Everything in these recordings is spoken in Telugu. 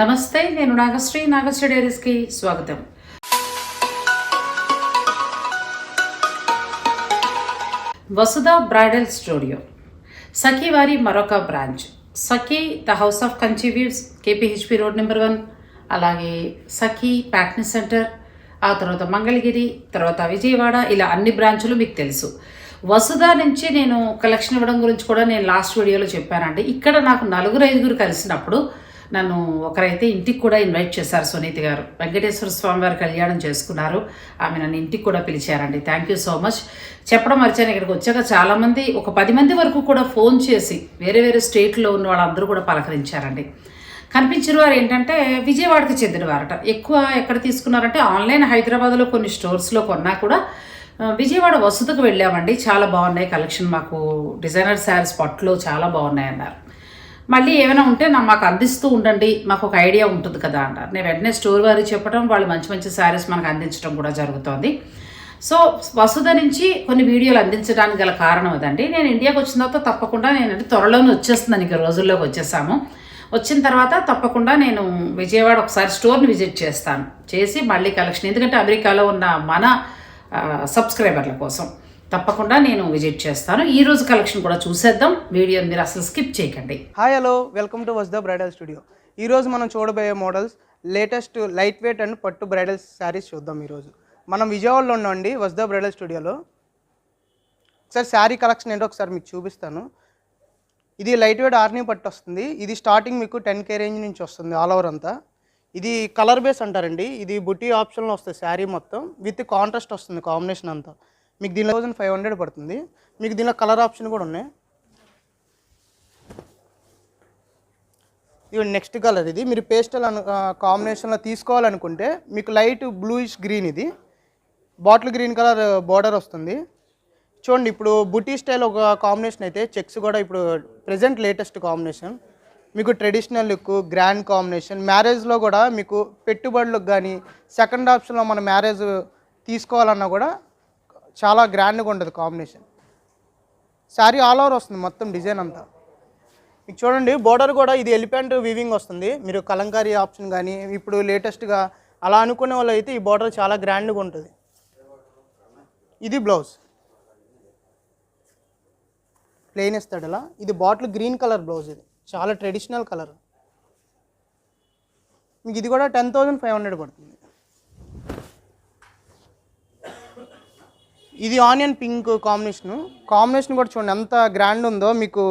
నమస్తే నేను నాగశ్రీ. నాగశ్రీ డైరీస్కి స్వాగతం. వసుధ బ్రైడల్ స్టూడియో. సఖీ వారి మరొక branch. Sakhi the house of కన్చీవ్యూస్ KPHB road number one. అలాగే సఖీ ప్యాట్నీ సెంటర్ ఆ తర్వాత మంగళగిరి తర్వాత విజయవాడ ఇలా అన్ని బ్రాంచులు మీకు తెలుసు. వసుధ నుంచి నేను కలెక్షన్ ఇవ్వడం గురించి కూడా నేను లాస్ట్ వీడియోలో చెప్పానండి. ఇక్కడ నాకు నలుగురు ఐదుగురు కలిసినప్పుడు నన్ను ఒకరైతే ఇంటికి కూడా ఇన్వైట్ చేశారు సునీతి గారు. వెంకటేశ్వర స్వామి వారి కళ్యాణం చేసుకున్నారు. ఆమె నన్ను ఇంటికి కూడా పిలిచారండి. థ్యాంక్ యూ సో మచ్ చెప్పడం మర్చాను ఇక్కడికి వచ్చాక చాలామంది ఒక పది మంది వరకు కూడా ఫోన్ చేసి వేరే వేరే స్టేట్లో ఉన్న వాళ్ళందరూ కూడా పలకరించారండి. కనిపించిన వారు ఏంటంటే విజయవాడకి చెందిన వారట ఎక్కువ ఎక్కడ తీసుకున్నారంటే ఆన్లైన్ హైదరాబాద్లో కొన్ని స్టోర్స్లో కొన్నా కూడా విజయవాడ వసతికి వెళ్ళామండి. చాలా బాగున్నాయి కలెక్షన్ మాకు. డిజైనర్ శారీస్ పట్టులో చాలా బాగున్నాయి అన్నారు మళ్ళీ ఏమైనా ఉంటే నా మాకు అందిస్తూ ఉండండి మాకు ఒక ఐడియా ఉంటుంది కదా అంటారు. నేను వెంటనే స్టోర్ వారికి చెప్పడం వాళ్ళు మంచి మంచి శారీస్ మనకు అందించడం కూడా జరుగుతోంది. సో వసుధ నుంచి కొన్ని వీడియోలు అందించడానికి గల కారణం అదండి. నేను ఇండియాకి వచ్చిన తర్వాత తప్పకుండా నేను త్వరలోనే వచ్చేస్తున్నాను ఇక రోజుల్లోకి వచ్చేసాము. వచ్చిన తర్వాత తప్పకుండా నేను విజయవాడ ఒకసారి స్టోర్ని విజిట్ చేస్తాను. చేసి మళ్ళీ కలెక్షన్ ఎందుకంటే అమెరికాలో ఉన్న మన సబ్స్క్రైబర్ల కోసం. తప్పకుండా నేను విజిట్ చేస్తాను. ఈ రోజు కలెక్షన్ కూడా చూసేద్దాం. వీడియోని మీరు అసలు స్కిప్ చేయకండి. హాయ్ హలో వెల్కమ్ టు వస్ద బ్రైడల్ స్టూడియో ఈరోజు మనం చూడబోయే models latest light weight and పట్టు బ్రైడల్ శారీస్ చూద్దాం ఈరోజు మనం విజయవాడలో ఉన్నామండి వస్ద బ్రైడల్ స్టూడియోలో సార్ శారీ కలెక్షన్ ఏంటో ఒకసారి మీకు చూపిస్తాను. ఇది లైట్ వెయిట్ ఆర్నీ పట్టు వస్తుంది. ఇది స్టార్టింగ్ మీకు టెన్ కే రేంజ్ నుంచి వస్తుంది ఆల్ ఓవర్ అంతా. ఇది కలర్ బేస్ అంటారండి. ఇది బుటీ ఆప్షన్లో వస్తుంది శారీ మొత్తం. విత్ కాంట్రాస్ట్ వస్తుంది కాంబినేషన్ అంతా. మీకు దీనిలో థౌసండ్ ఫైవ్ హండ్రెడ్ పడుతుంది. మీకు దీనిలో కలర్ ఆప్షన్ కూడా ఉన్నాయి. ఇవి నెక్స్ట్ కలర్ ఇది. మీరు పేస్టల్ అను కాంబినేషన్లో తీసుకోవాలనుకుంటే మీకు లైట్ బ్లూయిష్ గ్రీన్ ఇది. బాటిల్ గ్రీన్ కలర్ బార్డర్ వస్తుంది. చూడండి ఇప్పుడు బుటీ స్టైల్ ఒక కాంబినేషన్ అయితే చెక్స్ కూడా ఇప్పుడు ప్రజెంట్ లేటెస్ట్ కాంబినేషన్. మీకు ట్రెడిషనల్ లుక్ గ్రాండ్ కాంబినేషన్. మ్యారేజ్లో కూడా మీకు పెట్టుబడులకు కానీ సెకండ్ ఆప్షన్లో మన మ్యారేజ్ తీసుకోవాలన్నా కూడా చాలా గ్రాండ్గా ఉంటుంది కాంబినేషన్ శారీ ఆల్ ఓవర్ వస్తుంది మొత్తం డిజైన్ అంతా. మీకు చూడండి బోర్డర్ కూడా ఇది ఎలిఫెంట్ వీవింగ్ వస్తుంది. మీరు కలంకారీ ఆప్షన్ కానీ ఇప్పుడు లేటెస్ట్గా అలా అనుకునే వాళ్ళు అయితే ఈ బోర్డర్ చాలా గ్రాండ్గా ఉంటుంది. ఇది బ్లౌజ్ ప్లెయిన్ ఇస్తాడు అలా. ఇది బాటిల్ గ్రీన్ కలర్ బ్లౌజ్ ఇది. చాలా ట్రెడిషనల్ కలర్ మీకు ఇది కూడా టెన్ థౌజండ్ ఫైవ్ హండ్రెడ్ పడుతుంది. ఇది ఆనియన్ పింక్ కాంబినేషన్. కాంబినేషన్ కూడా చూడండి ఎంత గ్రాండ్ ఉందో. మీకు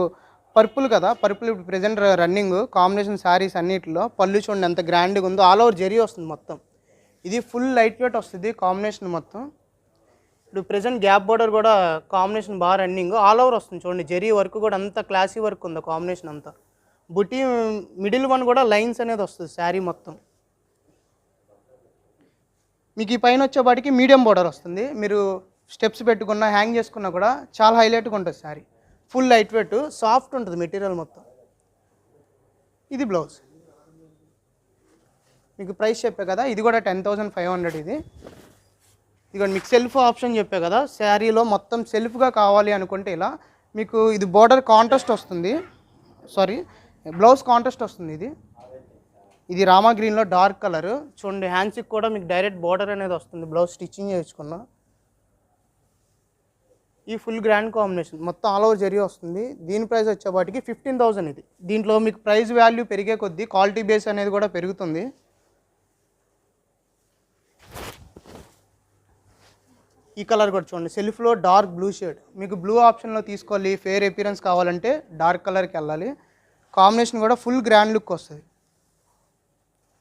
పర్పుల్ కదా పర్పుల్ ఇప్పుడు ప్రజెంట్ రన్నింగ్ కాంబినేషన్ శారీస్ అన్నిటిలో పళ్ళు చూడండి ఎంత గ్రాండ్గా ఉందో. ఆల్ ఓవర్ జెరీ వస్తుంది మొత్తం. ఇది ఫుల్ లైట్ వెయిట్ వస్తుంది కాంబినేషన్ మొత్తం. ఇప్పుడు ప్రజెంట్ గ్యాప్ బోర్డర్ కూడా కాంబినేషన్ బాగా రన్నింగ్ ఆల్ ఓవర్ వస్తుంది చూడండి జెరీ వర్క్ కూడా అంత క్లాసీ వర్క్ ఉంది కాంబినేషన్ అంతా. బుటీ మిడిల్ వన్ కూడా లైన్స్ అనేది వస్తుంది శారీ మొత్తం. మీకు ఈ పైన వచ్చేపాటికి మీడియం బోర్డర్ వస్తుంది. మీరు స్టెప్స్ పెట్టుకున్నా హ్యాంగ్ చేసుకున్నా కూడా చాలా హైలైట్గా ఉంటుంది sari. Full light weight soft ఉంటుంది మెటీరియల్ మొత్తం. ఇది బ్లౌజ్. మీకు ప్రైస్ చెప్పే కదా ఇది కూడా టెన్ థౌజండ్ ఫైవ్ హండ్రెడ్ ఇది. ఇదిగోండి మీకు సెల్ఫ్ ఆప్షన్ చెప్పే కదా శారీలో మొత్తం సెల్ఫ్గా కావాలి అనుకుంటే ఇలా మీకు ఇది బోర్డర్ కాంట్రాస్ట్ వస్తుంది. సారీ బ్లౌజ్ కాంట్రాస్ట్ వస్తుంది ఇది. ఇది రామా గ్రీన్లో డార్క్ కలర్. చూడండి హ్యాండ్స్కి కూడా మీకు డైరెక్ట్ బోర్డర్ అనేది వస్తుంది బ్లౌజ్ స్టిచ్చింగ్ చేసుకున్నా ఈ ఫుల్ గ్రాండ్ కాంబినేషన్. మొత్తం ఆల్ ఓవర్ జరీ వస్తుంది. దీని ప్రైస్ వచ్చేపాటికి ఫిఫ్టీన్ థౌసండ్ ఇది. దీంట్లో మీకు ప్రైస్ వాల్యూ పెరిగే కొద్దీ క్వాలిటీ బేస్ అనేది కూడా పెరుగుతుంది. ఈ కలర్ కూడా చూడండి. సెల్ఫ్లో డార్క్ బ్లూ షేడ్. మీకు బ్లూ ఆప్షన్లో తీసుకోవాలి. ఫేర్ ఎపిరెన్స్ కావాలంటే డార్క్ కలర్కి వెళ్ళాలి. కాంబినేషన్ కూడా ఫుల్ గ్రాండ్ లుక్ వస్తుంది.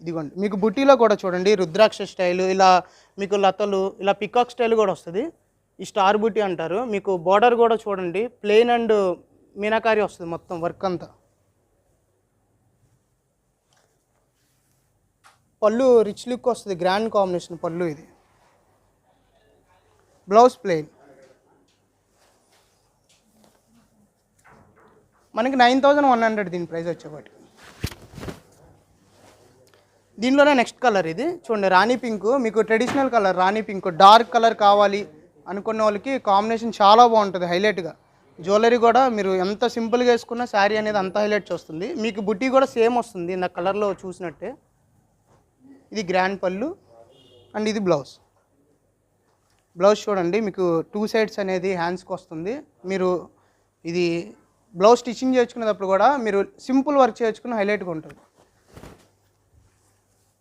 ఇదిగోండి. మీకు బుట్టీలో కూడా చూడండి. రుద్రాక్ష స్టైల్ ఇలా మీకు లతలు ఇలా పికాక్ స్టైల్ కూడా వస్తుంది. ఈ స్టార్ బుట్టి అంటారు. మీకు బార్డర్ కూడా చూడండి. ప్లెయిన్ అండ్ మీనాకారి వస్తుంది మొత్తం వర్క్ అంతా. పళ్ళు రిచ్ లుక్ వస్తుంది. గ్రాండ్ కాంబినేషన్ పళ్ళు ఇది. Blouse plain. మనకి నైన్ థౌజండ్ వన్ హండ్రెడ్ దీని ప్రైస్ వచ్చేపాటి దీనిలోనే నెక్స్ట్ కలర్ ఇది. చూడండి రాణి పింక్. మీకు ట్రెడిషనల్ కలర్ రాణి పింక్. డార్క్ కలర్ కావాలి. అనుకున్న వాళ్ళకి కాంబినేషన్ చాలా బాగుంటుంది హైలైట్గా జ్యువెలరీ కూడా మీరు ఎంత సింపుల్గా వేసుకున్నా శారీ అనేది అంత హైలైట్ వస్తుంది మీకు బుట్టి కూడా సేమ్ వస్తుంది నా కలర్లో చూసినట్టే. ఇది గ్రాండ్ పళ్ళు అండ్ ఇది బ్లౌజ్ బ్లౌజ్ చూడండి మీకు టూ సైడ్స్ అనేది హ్యాండ్స్కి వస్తుంది. మీరు ఇది బ్లౌజ్ స్టిచ్చింగ్ చేయించుకునేటప్పుడు కూడా మీరు సింపుల్ వర్క్ చేయించుకుని హైలైట్గా ఉంటుంది.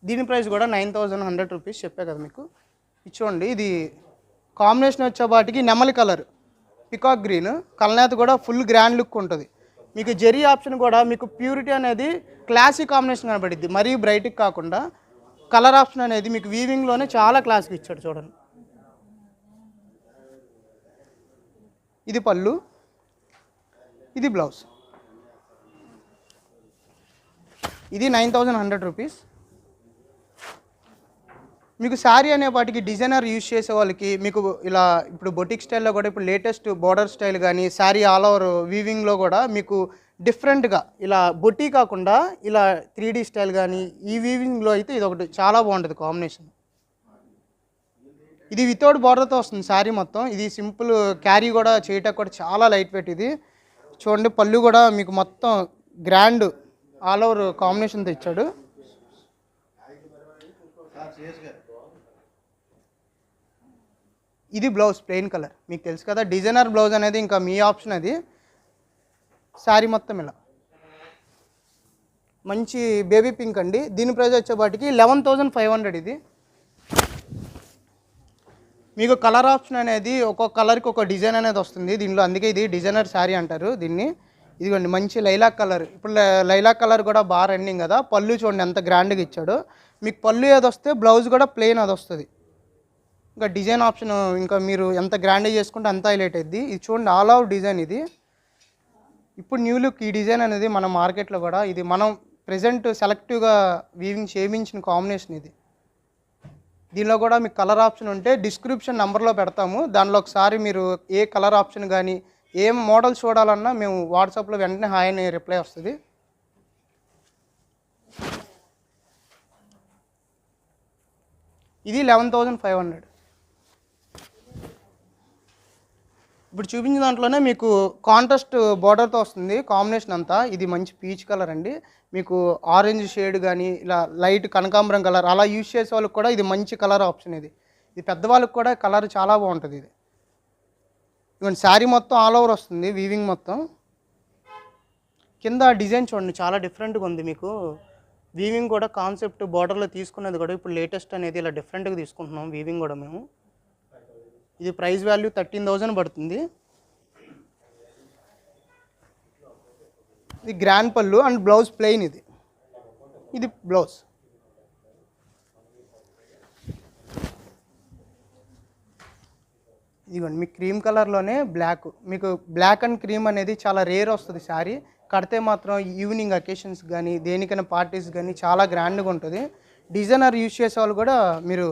దీని ప్రైస్ కూడా నైన్ థౌజండ్ హండ్రెడ్ రూపీస్ చెప్పే కదా మీకు. ఇచ్చోండి ఇది కాంబినేషన్ వచ్చేపాటికి నెమలి కలర్ పికాక్ గ్రీన్ కలనేత కూడా ఫుల్ గ్రాండ్ లుక్ ఉంటుంది. మీకు జెరీ ఆప్షన్ కూడా మీకు ప్యూరిటీ అనేది క్లాసిక్ కాంబినేషన్ కనబడిద్ది. మరీ బ్రైట్కి కాకుండా కలర్ ఆప్షన్ అనేది మీకు వీవింగ్లోనే చాలా క్లాసిక్ ఇచ్చాడు చూడండి. ఇది పళ్ళు ఇది బ్లౌజ్ ఇది నైన్ థౌజండ్ హండ్రెడ్ రూపీస్ మీకు శారీ అనే వాటికి డిజైనర్ యూజ్ చేసే వాళ్ళకి మీకు ఇలా ఇప్పుడు బొటిక్ స్టైల్లో కూడా ఇప్పుడు లేటెస్ట్ బోర్డర్ స్టైల్ కానీ శారీ ఆల్ ఓవర్ వీవింగ్లో కూడా మీకు డిఫరెంట్గా ఇలా బొటీ కాకుండా ఇలా త్రీ డీ స్టైల్ కానీ ఈ వీవింగ్లో అయితే ఇది ఒకటి చాలా బాగుంటుంది కాంబినేషన్ ఇది వితౌట్ బార్డర్తో వస్తుంది శారీ మొత్తం. ఇది సింపుల్ క్యారీ కూడా చేయటం కూడా చాలా లైట్ వెయిట్ ఇది. చూడండి పళ్ళు కూడా మీకు మొత్తం గ్రాండ్ ఆల్ ఓవర్ కాంబినేషన్తో ఇచ్చాడు ఇది బ్లౌజ్ ప్లెయిన్ కలర్ మీకు తెలుసు కదా డిజైనర్ బ్లౌజ్ అనేది ఇంకా మీ ఆప్షన్ అది. శారీ మొత్తం ఇలా. మంచి బేబీ పింక్ అండి. దీని ప్రైస్ వచ్చేపాటికి లెవెన్ థౌజండ్ ఫైవ్ హండ్రెడ్ ఇది. మీకు కలర్ ఆప్షన్ అనేది ఒక్కొక్క కలర్కి ఒక డిజైన్ అనేది వస్తుంది దీనిలో అందుకే ఇది డిజైనర్ శారీ అంటారు దీన్ని. ఇదిగోండి మంచి లైలాక్ కలర్ ఇప్పుడు లైలాక్ కలర్ కూడా బాగా రన్నింగ్ కదా. పళ్ళు చూడండి ఎంత గ్రాండ్గా ఇచ్చాడు. మీకు పళ్ళు ఏది వస్తే బ్లౌజ్ కూడా ప్లెయిన్ అది వస్తుంది. ఇంకా డిజైన్ ఆప్షన్ ఇంకా మీరు ఎంత గ్రాండ్ చేసుకుంటే అంత హైలైట్ అయింది ఇది చూడండి ఆల్ అవుట్ డిజైన్ ఇది. ఇప్పుడు న్యూ లుక్ ఈ డిజైన్ అనేది మన మార్కెట్లో కూడా ఇది మనం ప్రజెంట్ సెలెక్టివ్గా వీవింగ్ చేయించిన కాంబినేషన్ ఇది. దీనిలో కూడా మీకు కలర్ ఆప్షన్ ఉంటే డిస్క్రిప్షన్ నెంబర్లో పెడతాము. దానిలో ఒకసారి మీరు ఏ కలర్ ఆప్షన్ కానీ ఏం మోడల్ చూడాలన్నా మేము వాట్సాప్లో వెంటనే హాయ్ అని రిప్లై వస్తుంది. ఇది లెవెన్ థౌజండ్ ఫైవ్ హండ్రెడ్ ఇప్పుడు చూపించిన దాంట్లోనే మీకు కాంట్రాస్ట్ బార్డర్తో వస్తుంది కాంబినేషన్ అంతా. ఇది మంచి పీచ్ కలర్ అండి. మీకు ఆరెంజ్ షేడ్ కానీ ఇలా లైట్ కనకాంబరం కలర్ అలా యూజ్ చేసే వాళ్ళకి కూడా ఇది మంచి కలర్ ఆప్షన్ ఇది. ఇది పెద్దవాళ్ళకి కూడా కలర్ చాలా బాగుంటుంది ఇది. ఇవన్నీ శారీ మొత్తం ఆల్ ఓవర్ వస్తుంది వీవింగ్ మొత్తం. కింద డిజైన్ చూడండి చాలా డిఫరెంట్గా ఉంది మీకు. వీవింగ్ కూడా కాన్సెప్ట్ బార్డర్లో తీసుకున్నది కూడా ఇప్పుడు లేటెస్ట్ అనేది ఇలా డిఫరెంట్గా తీసుకుంటున్నాం వీవింగ్ కూడా మేము. ఇది ప్రైస్ వాల్యూ థర్టీన్ థౌజండ్ పడుతుంది. ఇది గ్రాండ్ పళ్ళు అండ్ బ్లౌజ్ ప్లెయిన్ ఇది. ఇది బ్లౌజ్. ఇదిగోండి మీకు క్రీమ్ కలర్లోనే బ్లాక్. మీకు బ్లాక్ అండ్ క్రీమ్ అనేది చాలా రేర్ వస్తుంది శారీ. కడితే మాత్రం ఈవినింగ్ అకేషన్స్ కానీ దేనికైనా పార్టీస్ కానీ చాలా గ్రాండ్గా ఉంటుంది. డిజైనర్ యూజ్ చేసే వాళ్ళు కూడా మీరు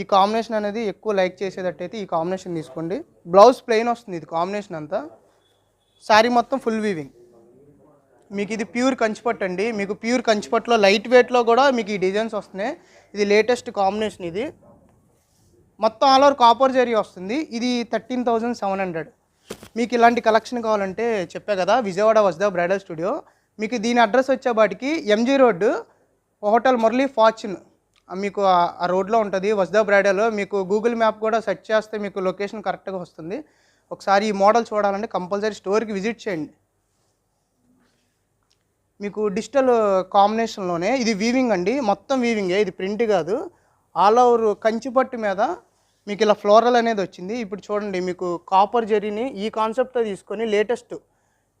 ఈ కాంబినేషన్ అనేది ఎక్కువ లైక్ చేసేటట్టయితే ఈ కాంబినేషన్ తీసుకోండి. బ్లౌజ్ ప్లెయిన్ వస్తుంది ఇది కాంబినేషన్ అంతా. శారీ మొత్తం ఫుల్ వీవింగ్. మీకు ఇది ప్యూర్ కంచిపట్టు అండి. మీకు ప్యూర్ కంచిపట్టులో లైట్ వెయిట్లో కూడా మీకు ఈ డిజైన్స్ వస్తున్నాయి. ఇది లేటెస్ట్ కాంబినేషన్ ఇది. మొత్తం ఆల్ ఓవర్ కాపర్ జరీ వస్తుంది. ఇది థర్టీన్ థౌజండ్ సెవెన్ హండ్రెడ్. మీకు ఇలాంటి కలెక్షన్ కావాలంటే చెప్పా కదా విజయవాడ వస్దా బ్రైడల్ స్టూడియో. మీకు దీని అడ్రస్ వచ్చేపాటికి MG road hotel Murali Fortune. మీకు ఆ- రోడ్లో ఉంటుంది. వస్దా బ్రైడల్ మీకు గూగుల్ మ్యాప్ కూడా సెర్చ్ చేస్తే మీకు లొకేషన్ కరెక్ట్గా వస్తుంది. ఒకసారి ఈ మోడల్ చూడాలంటే కంపల్సరీ స్టోర్కి విజిట్ చేయండి. మీకు డిజిటల్ కాంబినేషన్లోనే ఇది వీవింగ్ అండి. మొత్తం వీవింగే ఇది ప్రింట్ కాదు. ఆల్ ఓవర్ కంచిపట్టు మీద మీకు ఇలా ఫ్లోరల్ అనేది వచ్చింది. ఇప్పుడు చూడండి మీకు కాపర్ జరీని ఈ కాన్సెప్ట్తో తీసుకొని లేటెస్ట్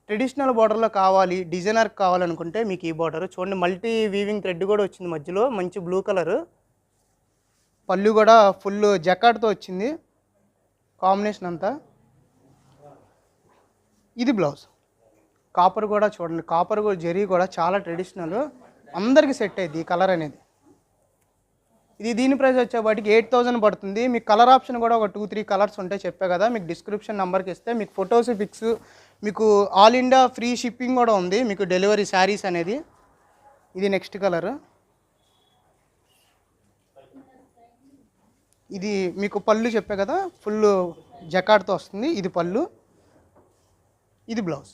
ట్రెడిషనల్ బార్డర్లో కావాలి డిజైనర్ కావాలనుకుంటే మీకు ఈ బార్డర్. చూడండి మల్టీ వీవింగ్ థ్రెడ్ కూడా వచ్చింది మధ్యలో మంచి బ్లూ కలర్. పళ్ళు కూడా ఫుల్ జకాట్తో వచ్చింది కాంబినేషన్ అంతా. ఇది బ్లౌజ్. కాపర్ కూడా చూడండి కాపర్ కూడా జరీ కూడా చాలా ట్రెడిషనల్. అందరికి సెట్ అయ్యింది ఈ కలర్ అనేది. ఇది దీని ప్రైస్ వచ్చేవాటికి ఎయిట్ థౌజండ్ పడుతుంది. మీకు కలర్ ఆప్షన్ కూడా ఒక టూ త్రీ కలర్స్ ఉంటాయి చెప్పే కదా మీకు డిస్క్రిప్షన్ నెంబర్కి ఇస్తే మీకు ఫొటోస్ ఫిక్స్ మీకు ఆల్ ఇండియా ఫ్రీ షిప్పింగ్ కూడా ఉంది. మీకు డెలివరీ శారీస్ అనేది. ఇది నెక్స్ట్ కలర్. ఇది మీకు పళ్ళు చెప్పే కదా ఫుల్ జకాడ్తో వస్తుంది. ఇది పళ్ళు. ఇది బ్లౌజ్.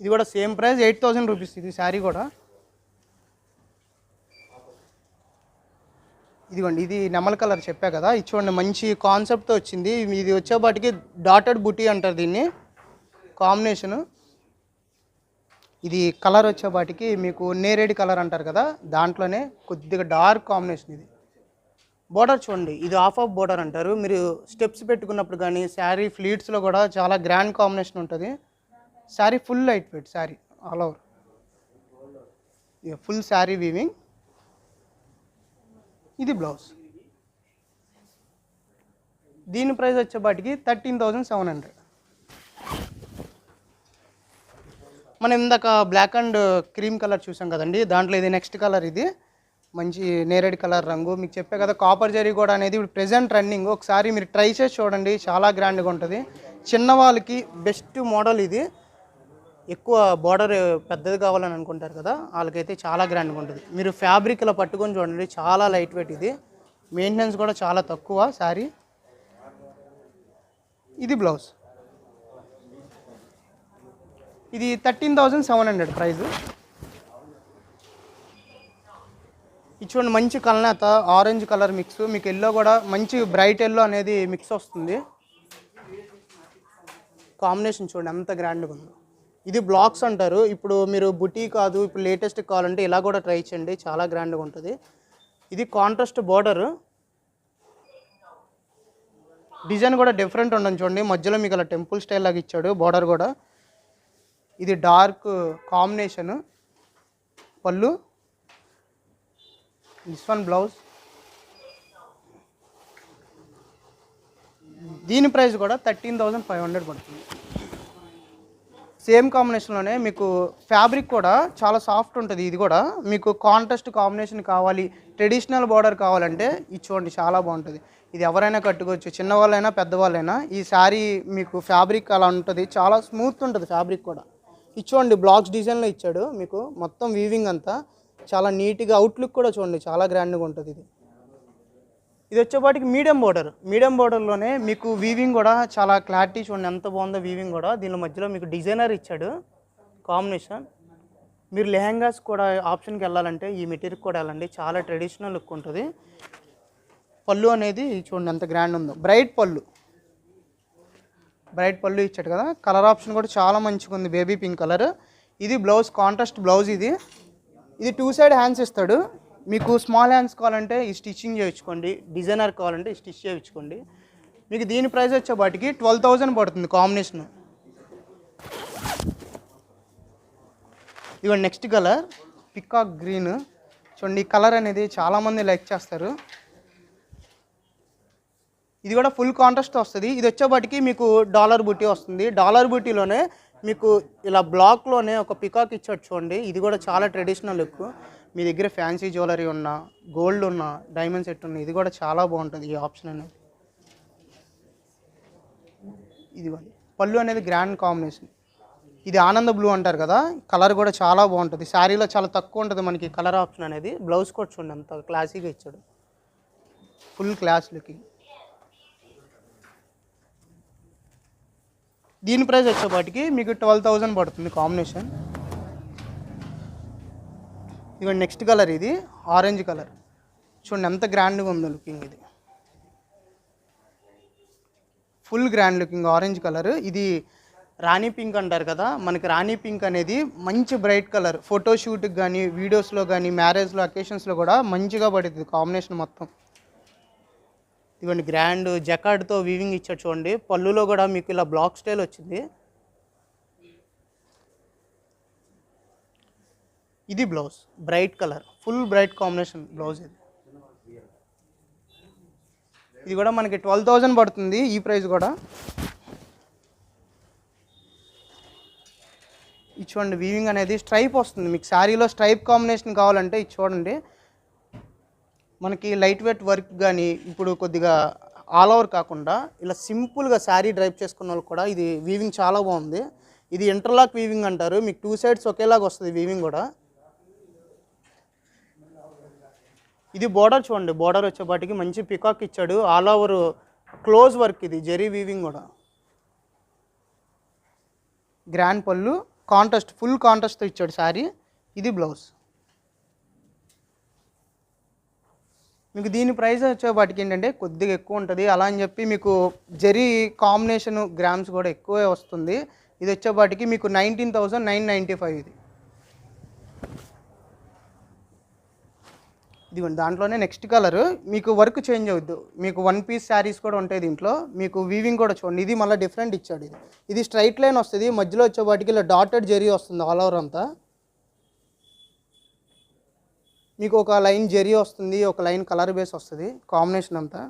ఇది కూడా same price eight thousand rupees. ఇది శారీ కూడా. ఇదిగోండి ఇది నెమల కలర్ చెప్పా కదా ఇది చూడండి మంచి కాన్సెప్ట్తో వచ్చింది. ఇది వచ్చేపాటికి డాటెడ్ బుటీ అంటారు దీన్ని. కాంబినేషను ఇది కలర్ వచ్చేపాటికి మీకు నేరేడి కలర్ అంటారు కదా దాంట్లోనే కొద్దిగా డార్క్ కాంబినేషన్ ఇది. బోర్డర్ చూడండి ఇది ఆఫ్ ఆఫ్ బోర్డర్ అంటారు. మీరు స్టెప్స్ పెట్టుకున్నప్పుడు కానీ శారీ ఫ్లీట్స్లో కూడా చాలా గ్రాండ్ కాంబినేషన్ ఉంటుంది. Sari full light weight sari all over full sari weaving ఇది బ్లౌజ్. దీని ప్రైస్ వచ్చేపాటికి థర్టీన్ థౌజండ్ సెవెన్ హండ్రెడ్. మనం ఇందాక బ్లాక్ అండ్ క్రీమ్ కలర్ చూసాం కదండి దాంట్లో ఇది నెక్స్ట్ కలర్ ఇది. మంచి నేరేడు కలర్ రంగు. మీకు చెప్పే కదా కాపర్ జరీ కూడా అనేది ఇప్పుడు ప్రెజెంట్ రన్నింగ్ ఒకసారి మీరు ట్రై చేసి చూడండి చాలా గ్రాండ్గా ఉంటుంది. చిన్న వాళ్ళకి బెస్ట్ మోడల్ ఇది. ఎక్కువ బార్డర్ పెద్దది కావాలని అనుకుంటారు కదా వాళ్ళకైతే చాలా గ్రాండ్గా ఉంటుంది. మీరు ఫ్యాబ్రిక్ ఇలా పట్టుకొని చూడండి చాలా లైట్ వెయిట్ ఇది. మెయింటెనెన్స్ కూడా చాలా తక్కువ శారీ. ఇది బ్లౌజ్ ఇది thirteen thousand seven hundred price ఇది చూడండి మంచి కలనేత ఆరెంజ్ కలర్ మిక్స్ మీకు ఎల్లో కూడా మంచి బ్రైట్ ఎల్లో అనేది మిక్స్ వస్తుంది. కాంబినేషన్ చూడండి ఎంత గ్రాండ్గా ఉందో. ఇది బ్లాక్స్ అంటారు. ఇప్పుడు మీరు బుటీ కాదు ఇప్పుడు లేటెస్ట్ కావాలంటే ఇలా కూడా ట్రై చేయండి. చాలా గ్రాండ్గా ఉంటుంది. ఇది కాంట్రాస్ట్ బార్డర్ డిజైన్ కూడా డిఫరెంట్ ఉండదు చూడండి. మధ్యలో మీకు అలా టెంపుల్ స్టైల్ లాగా ఇచ్చాడు. బార్డర్ కూడా. ఇది డార్క్ కాంబినేషన్ పళ్ళు. దిస్ వన్ బ్లౌజ్ దీని ప్రైస్ కూడా థర్టీన్ థౌజండ్ ఫైవ్ హండ్రెడ్ పడుతుంది. సేమ్ కాంబినేషన్లోనే మీకు ఫ్యాబ్రిక్ కూడా చాలా సాఫ్ట్ ఉంటుంది ఇది కూడా. మీకు కాంట్రాస్ట్ కాంబినేషన్ కావాలి ట్రెడిషనల్ బార్డర్ కావాలంటే ఇది చూడండి చాలా బాగుంటుంది. ఇది ఎవరైనా కట్టుకోవచ్చు చిన్నవాళ్ళైనా పెద్దవాళ్ళైనా ఈ శారీ మీకు ఫ్యాబ్రిక్ అలా ఉంటుంది చాలా స్మూత్ ఉంటుంది ఫ్యాబ్రిక్ కూడా. ఇది చూడండి బ్లాక్స్ డిజైన్లో ఇచ్చాడు మీకు మొత్తం వీవింగ్ అంతా చాలా నీట్గా అవుట్లుక్ కూడా చూడండి చాలా గ్రాండ్గా ఉంటుంది ఇది. ఇది వచ్చేపాటికి మీడియం బోర్డర్. మీడియం బోర్డర్లోనే మీకు వీవింగ్ కూడా చాలా క్లారిటీ చూడండి ఎంత బాగుందో వీవింగ్ కూడా. దీని మధ్యలో మీకు డిజైనర్ ఇచ్చాడు. కాంబినేషన్ మీరు లెహంగాస్ కూడా ఆప్షన్కి వెళ్ళాలంటే ఈ మెటీరియల్ కూడా వెళ్ళండి. చాలా ట్రెడిషనల్ లుక్ ఉంటుంది. పళ్ళు అనేది చూడండి ఎంత గ్రాండ్ ఉందో. బ్రైట్ పళ్ళు. బ్రైట్ పళ్ళు ఇచ్చాడు కదా. కలర్ ఆప్షన్ కూడా చాలా మంచిగా ఉంది. బేబీ పింక్ కలర్ ఇది బ్లౌజ్ కాంట్రాస్ట్ బ్లౌజ్ ఇది. ఇది టూ సైడ్ హ్యాండ్స్ ఇస్తాడు. మీకు స్మాల్ హ్యాండ్స్ కావాలంటే ఈ స్టిచ్చింగ్ చేయించుకోండి. డిజైనర్ కావాలంటే ఈ స్టిచ్ చేయించుకోండి. మీకు దీని ప్రైస్ వచ్చేపాటికి ట్వెల్వ్ థౌజండ్ పడుతుంది కాంబినేషన్ ఇవ్వండి నెక్స్ట్ కలర్ పికాక్ గ్రీన్ చూడండి ఈ కలర్ అనేది చాలామంది లైక్ చేస్తారు. ఇది కూడా ఫుల్ కాంట్రాస్ట్ వస్తుంది. ఇది వచ్చేపాటికి మీకు డాలర్ బూటీ వస్తుంది. డాలర్ బూటీలోనే మీకు ఇలా బ్లాక్లోనే ఒక పికాక్ ఇచ్చాడు చూడండి. ఇది కూడా చాలా ట్రెడిషనల్ లుక్ మీ దగ్గర ఫ్యాన్సీ జ్యువెలరీ ఉన్న గోల్డ్ ఉన్న డైమండ్ సెట్ ఉన్న ఇది కూడా చాలా బాగుంటుంది ఈ ఆప్షన్ అనేది. ఇదిగోండి పళ్ళు అనేది గ్రాండ్ కాంబినేషన్ ఇది ఆనంద బ్లూ అంటారు కదా కలర్ కూడా చాలా బాగుంటుంది. శారీలో చాలా తక్కువ ఉంటుంది మనకి కలర్ ఆప్షన్ అనేది. బ్లౌజ్ కూడా చూడండి అంత క్లాసీగా ఇచ్చాడు. ఫుల్ క్లాస్ లుకింగ్ దీని ప్రైస్ వచ్చేపాటికి మీకు ట్వెల్వ్ థౌజండ్ పడుతుంది కాంబినేషన్ ఇవన్నీ నెక్స్ట్ కలర్ ఇది ఆరెంజ్ కలర్. చూడండి ఎంత గ్రాండ్గా ఉందో లుకింగ్ ఇది. Full grand looking orange colour. ఇది రాణి పింక్ అంటారు కదా మనకి రాణి పింక్ అనేది మంచి బ్రైట్ కలర్. ఫోటోషూట్కి కానీ వీడియోస్లో కానీ మ్యారేజ్లో అకేషన్స్లో కూడా మంచిగా పడుతుంది కాంబినేషన్ మొత్తం. ఇవ్వండి గ్రాండ్ జకాడ్తో వీవింగ్ ఇచ్చాడు చూడండి. పళ్ళులో కూడా మీకు ఇలా బ్లాక్ స్టైల్ వచ్చింది. ఇది blouse bright colour full bright combination blouse ఇది. ఇది కూడా మనకి ట్వెల్వ్ థౌజండ్ పడుతుంది ఈ ప్రైస్ కూడా. ఇది చూడండి వీవింగ్ అనేది స్ట్రైప్ వస్తుంది. మీకు శారీలో స్ట్రైప్ కాంబినేషన్ కావాలంటే ఇది చూడండి. మనకి లైట్ వెయిట్ వర్క్ కానీ ఇప్పుడు కొద్దిగా ఆల్ ఓవర్ కాకుండా ఇలా సింపుల్గా శారీ డ్రైవ్ చేసుకున్న వాళ్ళు కూడా ఇది వీవింగ్ చాలా బాగుంది. ఇది ఇంటర్లాక్ వీవింగ్ అంటారు. మీకు టూ సైడ్స్ ఒకేలాగా వస్తుంది వీవింగ్ కూడా. ఇది బోర్డర్ చూడండి బోర్డర్ వచ్చేపాటికి మంచి పికాక్ ఇచ్చాడు. ఆల్ ఓవర్ క్లోజ్ వర్క్ ఇది జెరీ వీవింగ్ కూడా. గ్రాండ్ పళ్ళు కాంట్రాస్ట్ ఫుల్ కాంట్రాస్ట్తో ఇచ్చాడు శారీ ఇది బ్లౌజ్ మీకు దీని ప్రైస్ వచ్చేపాటికి ఏంటంటే కొద్దిగా ఎక్కువ ఉంటుంది. అలా అని చెప్పి మీకు జరీ కాంబినేషన్ గ్రామ్స్ కూడా ఎక్కువే వస్తుంది. ఇది వచ్చేపాటికి మీకు nineteen thousand nine ninety five ఇది. ఇదిగోండి దాంట్లోనే నెక్స్ట్ కలర్ మీకు వర్క్ చేంజ్ అవుద్దు. మీకు వన్ పీస్ శారీస్ కూడా ఉంటాయి దీంట్లో. మీకు వీవింగ్ కూడా చూడండి ఇది మళ్ళీ డిఫరెంట్ ఇచ్చాడు ఇది. ఇది స్ట్రైట్ లైన్ వస్తుంది మధ్యలో వచ్చేపాటికి ఇలా డాటెడ్ జెరీ వస్తుంది ఆల్ ఓవర్ అంతా. మీకు ఒక లైన్ జెరీ వస్తుంది ఒక లైన్ కలర్ బేస్ వస్తుంది కాంబినేషన్ అంతా.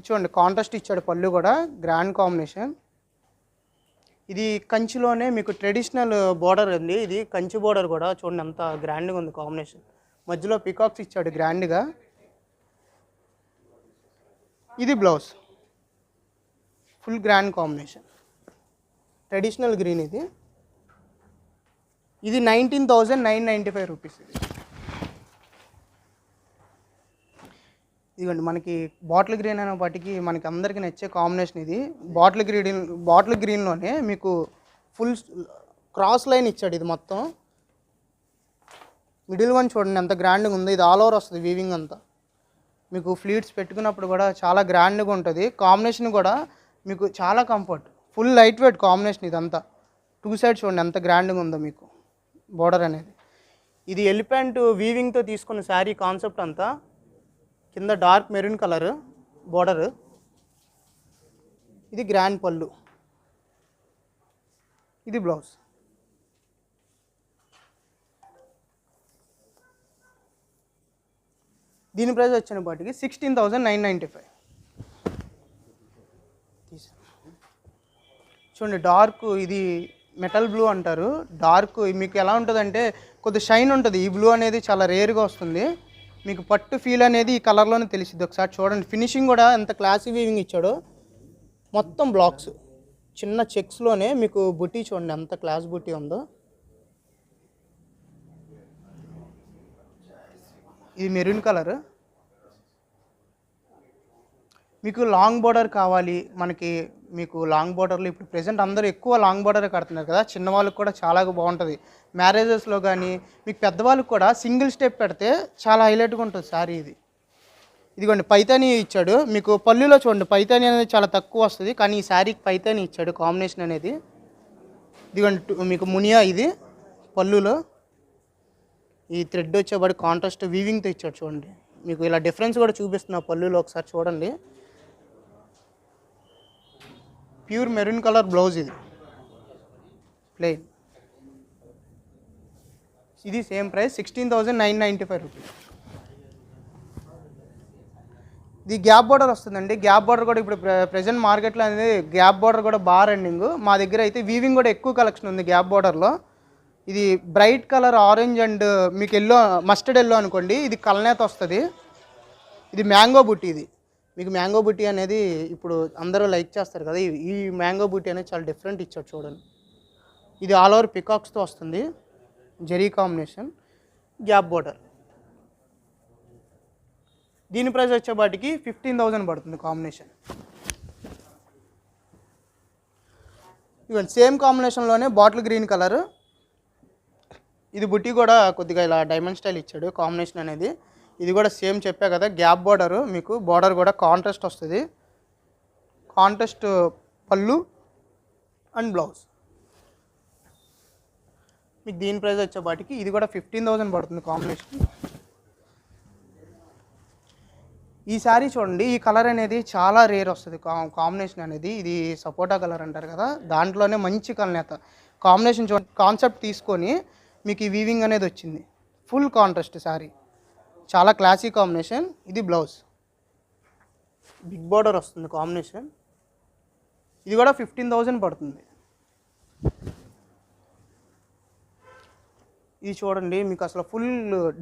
ఇచ్చోండి కాంట్రాస్ట్ ఇచ్చాడు పళ్ళు కూడా గ్రాండ్ కాంబినేషన్ ఇది కంచిలోనే మీకు ట్రెడిషనల్ బోర్డర్ ఉంది ఇది కంచి బోర్డర్ కూడా చూడండి ఎంత గ్రాండ్గా ఉంది కాంబినేషన్ మధ్యలో పికాక్స్ ఇచ్చాడు గ్రాండ్గా. ఇది blouse full grand combination traditional green ఇది. ఇది nineteen thousand nine ninety five rupees ఇది. ఇదిగోండి మనకి బాటిల్ గ్రీన్ అనే వాటికి మనకి అందరికీ నచ్చే కాంబినేషన్ ఇది. బాటిల్ గ్రీన్ బాటిల్ గ్రీన్లోనే మీకు ఫుల్ క్రాస్ లైన్ ఇచ్చాడు ఇది మొత్తం. మిడిల్ వన్ చూడండి ఎంత గ్రాండ్గా ఉందో. ఇది ఆల్ ఓవర్ వస్తుంది వీవింగ్ అంతా. మీకు ఫ్లీట్స్ పెట్టుకున్నప్పుడు కూడా చాలా గ్రాండ్గా ఉంటుంది. కాంబినేషన్ కూడా మీకు చాలా comfort. Full light weight combination ఇదంతా. టూ సైడ్ చూడండి ఎంత గ్రాండ్గా ఉందో మీకు బోర్డర్ అనేది. ఇది ఎలిఫెంట్ వీవింగ్తో తీసుకున్న శారీ కాన్సెప్ట్ అంతా. కింద డార్క్ మెరూన్ కలర్ బోర్డర్. ఇది గ్రాండ్ పళ్ళు. ఇది బ్లౌజ్. దీని ప్రైస్ వచ్చిన పాటికి sixteen thousand nine ninety five చూడండి డార్క్ ఇది మెటల్ బ్లూ అంటారు. డార్క్ మీకు ఎలా ఉంటుందంటే కొద్ది షైన్ ఉంటుంది. ఈ బ్లూ అనేది చాలా రేర్గా వస్తుంది. మీకు పట్టు ఫీల్ అనేది ఈ కలర్లోనే తెలిసింది ఒకసారి చూడండి ఫినిషింగ్ కూడా ఎంత క్లాసీ వీవింగ్ ఇచ్చాడో. మొత్తం బ్లాక్స్. చిన్న చెక్స్లోనే మీకు బుట్టి చూడండి ఎంత క్లాస్ బుట్టి ఉందో. ఇది మెరూన్ కలర్. మీకు లాంగ్ బోర్డర్ కావాలి. మనకి మీకు లాంగ్ బోర్డర్లు ఇప్పుడు ప్రెసెంట్ అందరూ ఎక్కువ లాంగ్ బోర్డర్ కడుతున్నారు కదా. చిన్న వాళ్ళకి కూడా చాలా బాగుంటుంది. మ్యారేజెస్లో కానీ మీకు పెద్దవాళ్ళకి కూడా సింగిల్ స్టెప్ పెడితే చాలా హైలైట్గా ఉంటుంది శారీ ఇది. ఇదిగోండి పైతాని ఇచ్చాడు. మీకు పళ్ళులో చూడండి పైతాని అనేది చాలా తక్కువ వస్తుంది. కానీ ఈ శారీకి పైతాని ఇచ్చాడు కాంబినేషన్ అనేది. ఇదిగోండి టు- మీకు మునియా ఇది పళ్ళులో. ఈ థ్రెడ్ వచ్చేవాడు కాంట్రాస్ట్ వీవింగ్తో ఇచ్చాడు చూడండి. మీకు ఇలా డిఫరెన్స్ కూడా చూపిస్తున్నా పళ్ళులో ఒకసారి చూడండి. ప్యూర్ మెరూన్ కలర్ బ్లౌజ్ ఇది. ప్లెయిన్ ఇది same price sixteen thousand nine ninety five rupees ఇది గ్యాప్ బార్డర్ వస్తుందండి. గ్యాప్ బార్డర్ కూడా ఇప్పుడు ప్రెసెంట్ మార్కెట్లో అనేది గ్యాప్ బార్డర్ కూడా బాగా రన్నింగ్ మా దగ్గర అయితే వీవింగ్ కూడా ఎక్కువ కలెక్షన్ ఉంది గ్యాప్ బార్డర్లో ఇది బ్రైట్ కలర్ ఆరెంజ్ అండ్ మీకు ఎల్లో మస్టర్డ్ ఎల్లో అనుకోండి ఇది కలనేత వస్తుంది. ఇది మ్యాంగో బుట్టి ఇది. మీకు మ్యాంగో బుట్టి అనేది ఇప్పుడు అందరూ లైక్ చేస్తారు కదా ఈ- మ్యాంగో బుట్టి అనేది చాలా డిఫరెంట్ ఇచ్చారు చూడండి. ఇది ఆల్ ఓవర్ పికాక్స్తో వస్తుంది. జెరీ కాంబినేషన్ గ్యాప్ బోర్డర్ దీని ప్రైస్ వచ్చేపాటికి ఫిఫ్టీన్ థౌజండ్ పడుతుంది కాంబినేషన్ ఇవన్నీ సేమ్ కాంబినేషన్లోనే బాటిల్ గ్రీన్ కలర్ ఇది బుట్టి కూడా కొద్దిగా ఇలా డైమండ్ స్టైల్ ఇచ్చాడు కాంబినేషన్ అనేది. ఇది కూడా సేమ్ చెప్పా కదా గ్యాప్ బార్డర్ మీకు బార్డర్ కూడా కాంట్రాస్ట్ వస్తుంది. కాంట్రాస్ట్ పళ్ళు అండ్ బ్లౌజ్ మీకు దీని ప్రైస్ వచ్చేపాటికి ఇది కూడా ఫిఫ్టీన్ థౌజండ్ పడుతుంది కాంబినేషన్ ఈ శారీ చూడండి ఈ కలర్ అనేది చాలా రేర్ వస్తుంది. కా- కాంబినేషన్ అనేది ఇది సపోటా కలర్ అంటారు కదా దాంట్లోనే మంచి కలనేత కాంబినేషన్ చూడండి కాన్సెప్ట్ తీసుకొని మీకు ఈ వీవింగ్ అనేది వచ్చింది. ఫుల్ కాంట్రాస్ట్ శారీ చాలా క్లాసీ కాంబినేషన్ ఇది బ్లౌజ్ బిగ్ బార్డర్ వస్తుంది కాంబినేషన్ ఇది కూడా ఫిఫ్టీన్ థౌజండ్ పడుతుంది. ఇది చూడండి మీకు అసలు ఫుల్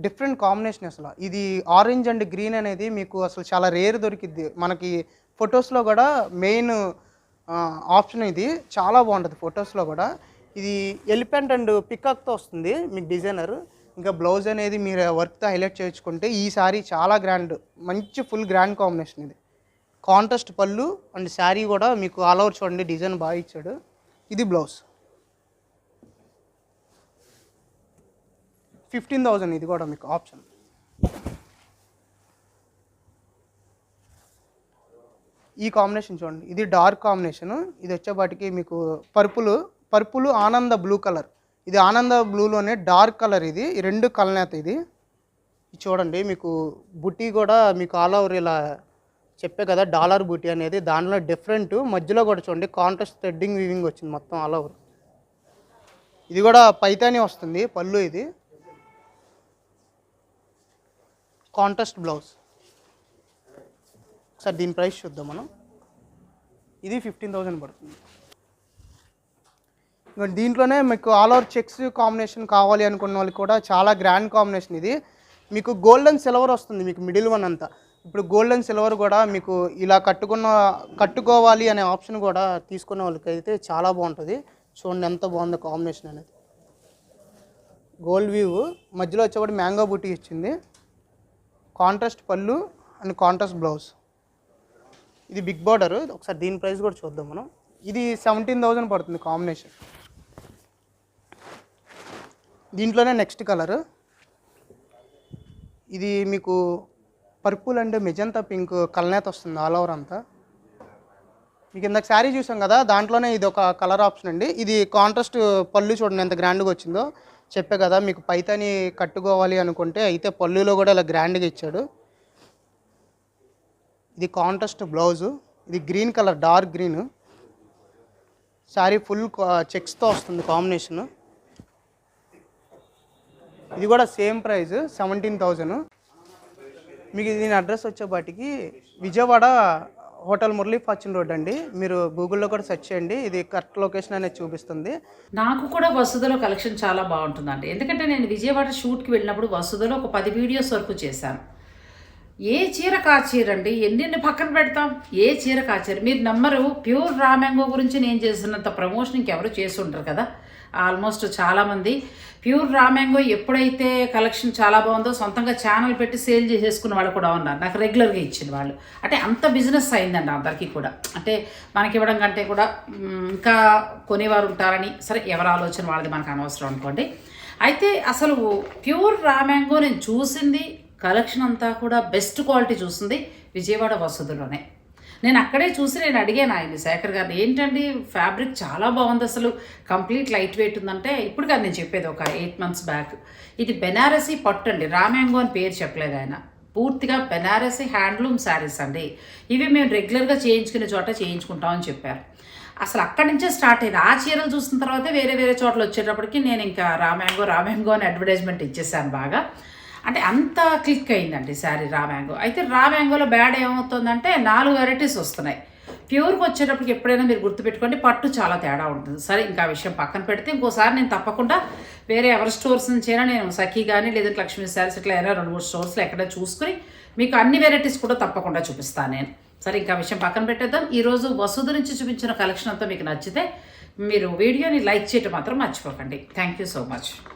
డిఫరెంట్ కాంబినేషన్ అసలు. ఇది ఆరెంజ్ అండ్ గ్రీన్ అనేది మీకు అసలు చాలా రేర్ దొరికిద్ది. మనకి ఫొటోస్లో కూడా మెయిన్ ఆప్షన్ ఇది. చాలా బాగుంటుంది ఫొటోస్లో కూడా. ఇది ఎలిఫెంట్ అండ్ పికాక్తో వస్తుంది మీకు డిజైనర్. ఇంకా బ్లౌజ్ అనేది మీరు వర్క్తో హైలైట్ చేయించుకుంటే ఈ శారీ చాలా గ్రాండ్ మంచి ఫుల్ గ్రాండ్ కాంబినేషన్ ఇది. కాంట్రాస్ట్ పళ్ళు అండ్ శారీ కూడా మీకు ఆల్ ఓవర్ చూడండి డిజైన్ బాగా ఇచ్చాడు. ఇది బ్లౌజ్. ఫిఫ్టీన్ థౌజండ్ ఇది కూడా మీకు ఆప్షన్. ఈ కాంబినేషన్ చూడండి ఇది డార్క్ కాంబినేషన్. ఇది వచ్చేపాటికి మీకు purple purple Ananda blue colour. ఇది ఆనంద బ్లూలోనే డార్క్ కలర్ ఇది. రెండు కలనేత ఇది. చూడండి మీకు బుట్టి కూడా మీకు ఆల్ ఓవర్ ఇలా చెప్పే కదా డాలర్ బుట్టి అనేది. దానిలో డిఫరెంట్ మధ్యలో కూడా చూడండి కాంట్రాస్ట్ థ్రెడ్డింగ్ వీవింగ్ వచ్చింది మొత్తం ఆల్ ఓవర్ ఇది కూడా పైతాని వస్తుంది పళ్ళు ఇది. కాంట్రాస్ట్ బ్లౌజ్ ఒకసారి దీని ప్రైస్ చూద్దాం మనం. ఇది ఫిఫ్టీన్ థౌజండ్ పడుతుంది. దీంట్లోనే మీకు ఆల్ ఓవర్ చెక్స్ కాంబినేషన్ కావాలి అనుకున్న వాళ్ళకి కూడా చాలా గ్రాండ్ కాంబినేషన్ ఇది. మీకు గోల్డ్ అండ్ సిల్వర్ వస్తుంది మీకు మిడిల్ వన్ అంతా. ఇప్పుడు గోల్డ్ అండ్ సిల్వర్ కూడా మీకు ఇలా కట్టుకున్న కట్టుకోవాలి అనే ఆప్షన్ కూడా తీసుకున్న వాళ్ళకి అయితే చాలా బాగుంటుంది. చూడండి ఎంత బాగుందో కాంబినేషన్ అనేది. గోల్డ్ వ్యూ మధ్యలో వచ్చేవాడు మ్యాంగో బుట్టి ఇచ్చింది. కాంట్రాస్ట్ పళ్ళు అండ్ కాంట్రాస్ట్ బ్లౌజ్ ఇది బిగ్ బార్డర్ ఒకసారి దీని ప్రైస్ కూడా చూద్దాం మనం. ఇది సెవెంటీన్ థౌజండ్ పడుతుంది కాంబినేషన్ దీంట్లోనే నెక్స్ట్ కలర్. ఇది మీకు పర్పుల్ అండ్ మెజంతా పింక్ కలనేత వస్తుంది ఆల్ ఓవర్ అంతా. మీకు ఇందాక శారీ చూసాం కదా దాంట్లోనే ఇది ఒక కలర్ ఆప్షన్ అండి. ఇది కాంట్రాస్ట్ పళ్ళు చూడండి ఎంత గ్రాండ్గా వచ్చిందో. చెప్పే కదా మీకు పైతాని కట్టుకోవాలి అనుకుంటే అయితే పళ్ళులో కూడా ఇలా గ్రాండ్గా ఇచ్చాడు. ఇది కాంట్రాస్ట్ బ్లౌజు. ఇది green colour dark green. Sari full చెక్స్తో వస్తుంది కాంబినేషన్. ఇది కూడా సేమ్ ప్రైస్ సెవెంటీన్ థౌజండ్ మీకు దీని అడ్రస్ వచ్చేపాటికి Vijayawada hotel Murali fortune road అండి. మీరు గూగుల్లో కూడా సెర్చ్ చేయండి. ఇది కరెక్ట్ లొకేషన్ అనేది చూపిస్తుంది. నాకు కూడా వసతిలో కలెక్షన్ చాలా బాగుంటుందండి. ఎందుకంటే నేను విజయవాడ షూట్కి వెళ్ళినప్పుడు వసతిలో ఒక పది వీడియోస్ వరకు చేశాను. ఏ చీర కాచీర అండి ఎన్నెన్ని పక్కన పెడతాం? ఏ చీర కాచీర? మీరు నమ్మరు ప్యూర్ రా మ్యాంగో గురించి నేను చేసినంత ప్రమోషన్ ఇంకెవరు చేసి ఉంటారు కదా. ఆల్మోస్ట్ చాలామంది ప్యూర్ రా మ్యాంగో ఎప్పుడైతే కలెక్షన్ చాలా బాగుందో సొంతంగా ఛానల్ పెట్టి సేల్ చేసేసుకున్న వాళ్ళు కూడా ఉన్నారు. నాకు రెగ్యులర్గా ఇచ్చిన వాళ్ళు. అంటే అంత బిజినెస్ అయిందండి అందరికీ కూడా. అంటే మనకి ఇవ్వడం కంటే కూడా ఇంకా కొనేవారు ఉంటారని సరే ఎవరి ఆలోచన వాళ్ళది మనకు అనవసరం అనుకోండి. అయితే అసలు ప్యూర్ రా మ్యాంగో నేను చూసింది కలెక్షన్ అంతా కూడా బెస్ట్ క్వాలిటీ చూసింది విజయవాడ వసతులోనే నేను అక్కడే చూసి నేను అడిగాను ఆయన శేఖర్ గారిని ఏంటండి ఫ్యాబ్రిక్ చాలా బాగుంది అసలు కంప్లీట్ లైట్ వెయిట్ ఉందంటే ఇప్పుడు కాదు నేను చెప్పేది ఒక ఎయిట్ మంత్స్ బ్యాక్. ఇది బెనారసీ పట్టు అండి రామ్యాంగో అని పేరు చెప్పలేదు ఆయన. పూర్తిగా బెనారసీ హ్యాండ్లూమ్ శారీస్ అండి. ఇవి మేము రెగ్యులర్గా చేయించుకునే చోట చేయించుకుంటామని చెప్పారు. అసలు అక్కడి నుంచే స్టార్ట్ అయింది. ఆ చీరలు చూసిన తర్వాత వేరే వేరే చోట్ల వచ్చేటప్పటికి నేను ఇంకా రామ్యాంగో రామ్యాంగో అని అడ్వర్టైజ్మెంట్ ఇచ్చేసాను బాగా. అంటే అంత క్లిక్ అయిందండి శారీ రా మ్యాంగో. అయితే రా మ్యాంగోలో బ్యాడ్ ఏమవుతుందంటే నాలుగు వెరైటీస్ వస్తున్నాయి. ప్యూర్కి వచ్చేటప్పటికి ఎప్పుడైనా మీరు గుర్తుపెట్టుకోండి పట్టు చాలా తేడా ఉంటుంది. సరే ఇంకా విషయం పక్కన పెడితే ఇంకోసారి నేను తప్పకుండా వేరే ఎవరి స్టోర్స్ నుంచైనా నేను సఖీ కానీ లేదంటే లక్ష్మీ శారీస్ ఇట్లా ఏదైనా రెండు మూడు స్టోర్స్లో ఎక్కడ చూసుకుని మీకు అన్ని వెరైటీస్ కూడా తప్పకుండా చూపిస్తాను నేను. సరే ఇంకా విషయం పక్కన పెట్టేద్దాం. ఈరోజు వసూధ నుంచి చూపించిన కలెక్షన్ అంతా మీకు నచ్చితే మీరు వీడియోని లైక్ చేయటం మాత్రం మర్చిపోకండి. Thank you so much.